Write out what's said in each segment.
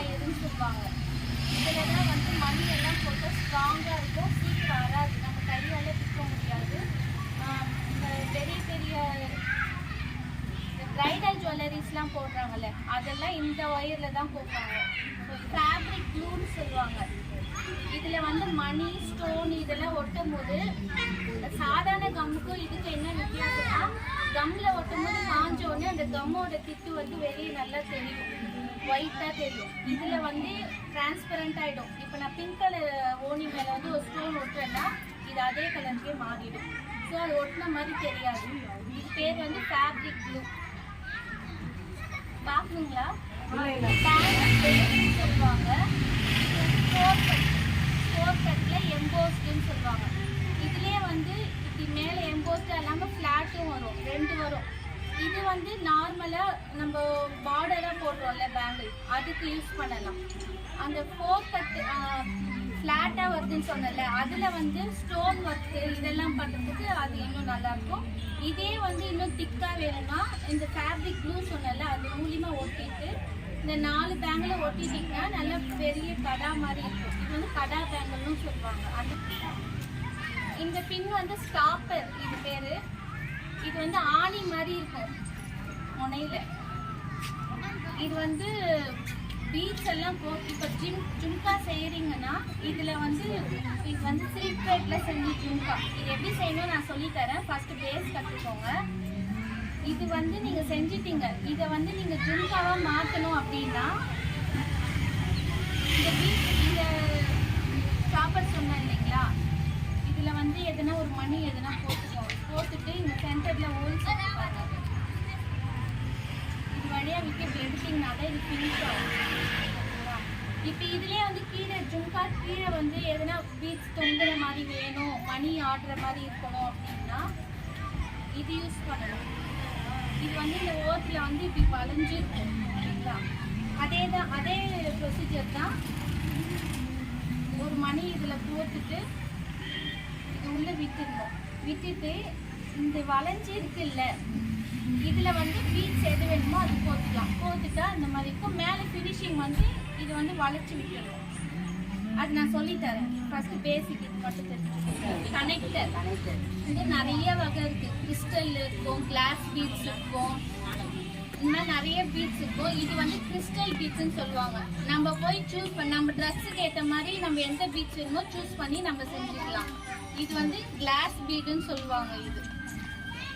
ஒயர்னு சொல்லுவாங்க. இதில் தான் வந்து மணி எல்லாம் போட்டு ஸ்ட்ராங்காக இருக்கும். சீக்கிரம் வராது. நம்ம கையால் பிக்க முடியாது. இந்த பெரிய பெரிய பிரைடல் ஜுவல்லரிஸ்லாம் போடுறாங்கல்ல அதெல்லாம் இந்த ஒயரில் தான் போடுவாங்க. ஃபேப்ரிக் க்ளூன்னு சொல்லுவாங்க. இதில் வந்து மணி ஸ்டோன் இதெல்லாம் ஒட்டும் போது சாதாரண கம்முக்கும் இதுக்கு என்ன வித்தியாசம்னா கம்மில் ஒட்டும் போது காஞ்ச அந்த கம்மோட திட்டு வந்து வெளியே நல்லா தெரியும். ஒயிட்டாக தெரியும். இதில் வந்து டிரான்ஸ்பரண்ட் ஆகிடும் இப்போ நான் பிங்க் கலர் ஓனி மேலே வந்து ஒரு ஸ்டோன் ஒட்டுறேன்னா இது அதே கலருக்கே மாறிடும். ஸோ அது ஒட்டின மாதிரி தெரியாது. இது பேர் வந்து ஃபேப்ரிக் ப்ளூ பார்க்குறீங்களா சொல்லுவாங்க. ஃபோர் கட் ஃபோர் கட்டில் எம்போஸ்டுன்னு சொல்லுவாங்க. இதுலேயே வந்து இப்படி மேலே எம்போஸ்டாக இல்லாமல் ஃப்ளாட்டும் வரும். ரெண்டு வரும். இது வந்து நார்மலாக நம்ம பார்டராக போடுறோம்ல பேங்கிள் அதுக்கு யூஸ் பண்ணலாம். அந்த ஃபோர் கட் ஃப்ளாட்டாக வருதுன்னு சொன்னல அதில் வந்து ஸ்டோன் ஒர்க்கு இதெல்லாம் பண்ணுறதுக்கு அது இன்னும் நல்லாயிருக்கும் இதே வந்து இன்னும் திக்காக வேணும்னா இந்த ஃபேப்ரிக் ப்ளூ சொன்னல அது மூலியமாக ஒட்டிட்டு இந்த நாலு பேங்கில் ஒட்டிட்டிங்கன்னா நல்ல பெரிய கடா மாதிரி இருக்கும். இது வந்து கடா பேங்கிள்னு சொல்லுவாங்க. அந்த இந்த பின் வந்து ஸ்டாப்பர் இது பேர். இது வந்து ஆணி மாதிரி இருக்கும் முனையில். இது வந்து பீச் எல்லாம் போ இப்போ ஜிம் ஜும்கா செய்கிறீங்கன்னா இதில் வந்து இது வந்து சில்க் த்ரெட்டில் செஞ்சு ஜும்கா இது எப்படி செய்யணும் நான் சொல்லித்தரேன். ஃபஸ்ட்டு பேஸ் கற்றுக்கோங்க இது வந்து நீங்கள் செஞ்சிட்டீங்க. இதை வந்து நீங்கள் ஜும்காவாக மாற்றணும் அப்படின்னா இந்த பீச் இந்த சாப்பர் சொன்னேன் இல்லைங்களா? இதில் வந்து எதனா ஒரு மணி எதனா போட்டுக்கோங்க. போட்டுட்டு இந்த சென்டரில் வச்சிங்கன்னா தான் இது ஃபினிஷ் ஆகும். இப்போ இதுலேயே வந்து கீழே ஜும்கா கீழே வந்து எதனா பீச் தொங்குற மாதிரி வேணும் மணி ஆடுற மாதிரி இருக்கணும் அப்படின்னா இது யூஸ் பண்ணணும். இது வந்து இந்த ஓரத்தில் வந்து இப்படி வளைஞ்சு ஓகேங்களா? அதே தான் அதே ப்ரொசீஜர் தான் ஒரு மணி இதில் போட்டுட்டு இது உள்ளே விட்டுடணும். விட்டுட்டு இந்த வளைஞ்சி இருக்குல்ல இதில் வந்து பீட்ஸ் எது வேணுமோ அது போட்டுக்கலாம். போட்டுட்டா இந்த மாதிரி இருக்கும். மேலே ஃபினிஷிங் வந்து இது வந்து வளைச்சி விட்டுடும் அது நான் சொல்லித்தரேன் ஃபஸ்ட்டு பேசிக் இது மட்டும் தெரிஞ்சுக்கோங்க. கனெக்டர் வந்து நிறைய வகை இருக்குது கிறிஸ்டல் இருக்கும் கிளாஸ் பீட்ஸ் இருக்கும். இந்த மாதிரி நிறைய பீட்ஸ் இருக்கும். இது வந்து கிறிஸ்டல் பீட்ஸ்னு சொல்லுவாங்க. நம்ம போய் சூஸ் பண்ண நம்ம ட்ரெஸ்ஸுக்கு ஏற்ற மாதிரி நம்ம எந்த பீட்ஸ் வேணுமோ சூஸ் பண்ணி நம்ம செஞ்சுக்கலாம். இது வந்து கிளாஸ் பீடுன்னு சொல்லுவாங்க இது.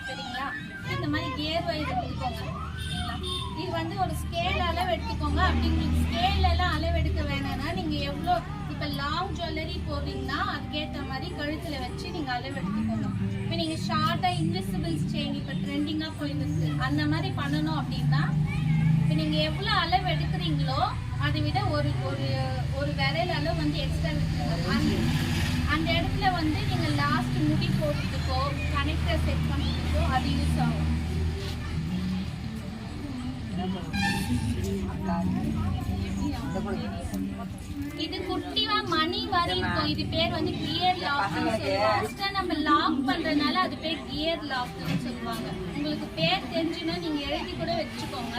சரிங்களா? இந்த மாதிரி கேர் வைஸ் எடுத்துக்கோங்க. சரிங்களா? இது வந்து ஒரு ஸ்கேல் அளவு எடுத்துக்கோங்க அப்படி உங்களுக்கு ஸ்கேல் எல்லாம் அளவு எடுக்க வேணாம்னா நீங்க எவ்வளோ இப்போ லாங் ஜுவல்லரி போடுறீங்கன்னா அதுக்கேற்ற மாதிரி கழுத்துல வச்சு நீங்க அளவு எடுத்துக்கோங்க இப்போ நீங்க ஷார்ட்டா இன்விசிபிள்ஸ் செயின் இப்போ ட்ரெண்டிங்கா போயிட்டு அந்த மாதிரி பண்ணணும் அப்படின்னா இப்போ நீங்க எவ்வளோ அளவு எடுக்கிறீங்களோ அதை விட ஒரு ஒரு ஒரு விரல் அளவு வந்து எக்ஸ்ட்ரா விட்டுருங்க அந்த இடத்துல வந்து நீங்க லாஸ்ட் முடி போடுறதுக்கோ கனெக்டர் செட் பண்ணுறதுக்கோ அது யூஸ் ஆகும். இது குட்டிவா மணி வரை இருக்கும். இது பேர் வந்து கியர் லாக் ஃபர்ஸ்டா நம்ம லாக் பண்றதுனால அது பேர் கியர் லாக்னு சொல்லுவாங்க. உங்களுக்கு பேர் தெரிஞ்சுன்னா நீங்க எழுதி கூட வச்சுக்கோங்க.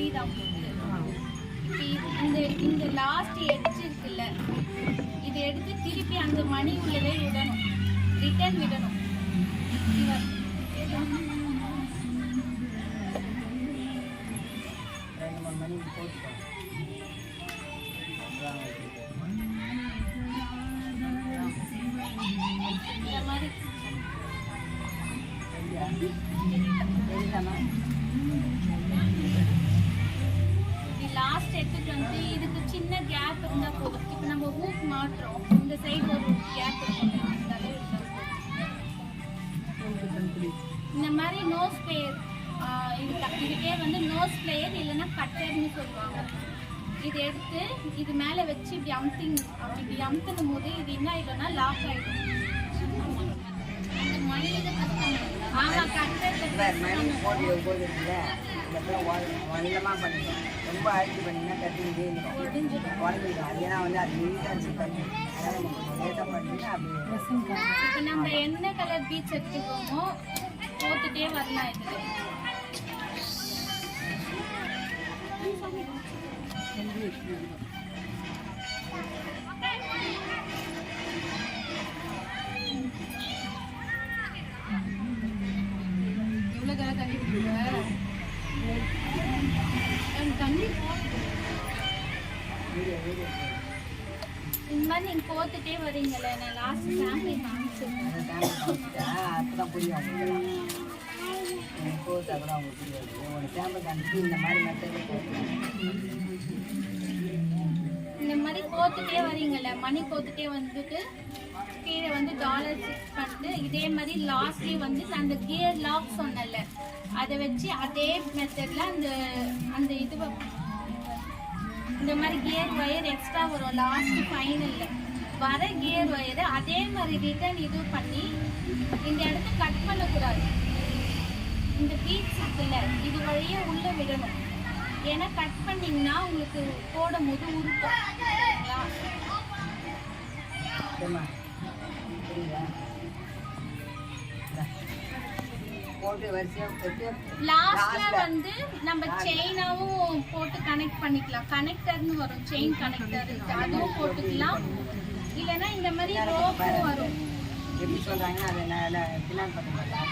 தெரியுதா உங்களுக்கு இது- இந்த இந்த லாஸ்ட் எட்ஜ் இருக்குல்ல இதை எடுத்து திருப்பி அந்த மணி உள்ளவே விடணும் ரிட்டர்ன் விடணும் மணி போட்டு மாற்றோம் இந்த சைடு ஒரு கேப் இருக்கும். இந்த மாதிரி நோஸ் பிளேயர் இது இது பேர் வந்து நோஸ் பிளேயர் இல்லைன்னா கட்டர்னு சொல்லுவாங்க. இது எடுத்து இது மேலே வச்சு இப்படி அம்த்திங் அப்படி இப்படி அமுத்தும் போது இது என்ன ஆயிடும்னா லாக் ஆயிடும். அந்த கஷ்டம். ஆமா கட்டர் போது இருக்குல்ல இந்த பிள்ளை வல்லமாக பண்ணிக்கலாம் ரொம்ப அழுத்தி பண்ணிங்கன்னா கட்டிக்கிட்டே இருக்கும் ஒடிஞ்சிடும் உடஞ்சிடும் அது ஏன்னா வந்து அது நீட்டாக இருந்துச்சு கட்டி அதனால் நம்ம கொஞ்சம் லேட்டாக பண்ணிங்கன்னா அப்படியே இப்போ நம்ம என்ன கலர் பீச் எடுத்துக்கோமோ போட்டுட்டே வரலாம் இதுல எவ்வளோ இந்த மாதிரி நீங்க போட்டுட்டே வரீங்கல்ல நான் லாஸ்ட் சாம்பிள் காமிச்சிருக்கேன். புரியும் கூட அவங்க புரியாது. ஒரு சாம்பிள் காமிச்சு இந்த மாதிரி மெத்தடில் இந்த மாதிரி கோத்துட்டே வரீங்கல்ல மணி கோத்துட்டே வந்துட்டு கீழே வந்து டாலர் பண்ணிட்டு இதே மாதிரி லாஸ்ட்லயே வந்து நான் அந்த கியர் லாக் சொன்னேன்ல அதை வச்சு அதே மெத்தட்ல அந்த அந்த இது இந்த மாதிரி கியர் ஒயர் எக்ஸ்ட்ரா வரும். லாஸ்ட் ஃபைனல்ல வர கியர் ஒயரை அதே மாதிரி ரிட்டர்ன் இது பண்ணி இந்த இடத்த கட் பண்ணக்கூடாது. இந்த பீட்ஸ் இருக்குல்ல இது வழியே உள்ள விடணும். ஏன்னா கட் பண்ணிங்கன்னா உங்களுக்கு போடும் போது உருக்கும் சரிங்களா? போட்டு லாஸ்ட்ல. வந்து நம்ம செயினாவும் போட்டு கனெக்ட் பண்ணிக்கலாம். கனெக்டர்னு வரும். செயின் கனெக்டர் அதுவும் போட்டுக்கலாம். இல்லைன்னா இந்த மாதிரி ரோப்பும் வரும். எப்படி சொல்கிறாங்கன்னா அதை நான் பின்னாடி பக்கம்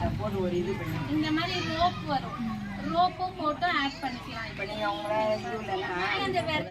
அதை போட்டு ஒரு இது பண்ணி இந்த மாதிரி ரோப் வரும். ரோப்பும் போட்டு ஆட் பண்ணிக்கலாம். இப்போ நீங்கள் அவங்கள இது இல்லைன்னா அந்த வெ-